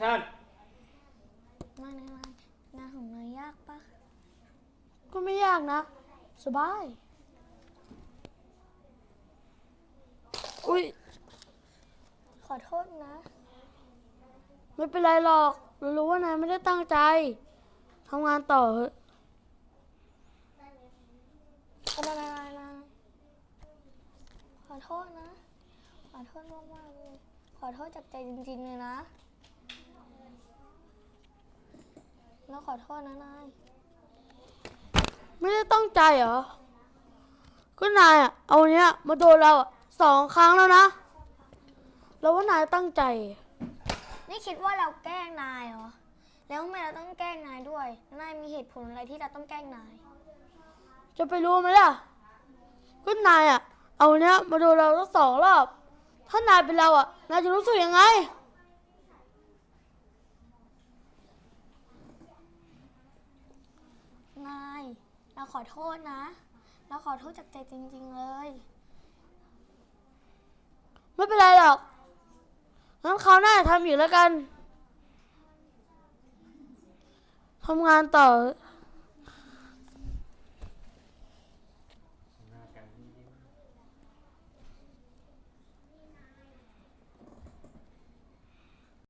ชั่นนายนายนายงานของนายยากปะก็ไม่ยากนะ สบาย อุ้ย ขอโทษนะ ไม่เป็นไรหรอกเรารู้ว่านายไม่ได้ตั้งใจทำงานต่อเถอะนายนายนายนายขอโทษนะ ขอโทษมากมากๆเลย ขอโทษจากใจจริงๆเลยนะ แล้ว ขอโทษนะนาย ไม่ได้ตั้งใจเหรอ ก็นายอะเอาเนี้ยมาโดนเราอะสองครั้งแล้วนะ เราว่านายตั้งใจ นี่คิดว่าเราแกล้งนายเหรอ แล้วทำไมเราต้องแกล้งนายด้วย นายมีเหตุผลอะไรที่เราต้องแกล้งนาย จะไปรู้ไหมล่ะ ก็นายอะเอาเนี้ยมาโดนเราทั้งสองรอบ ถ้านายเป็นเราอะนายจะรู้สึกยังไง นาย เราขอโทษนะ เราขอโทษจากใจจริง ๆ เลย ไม่เป็นไรหรอกงั้นคราวหน้าทำอีกแล้วกันทำงานต่อ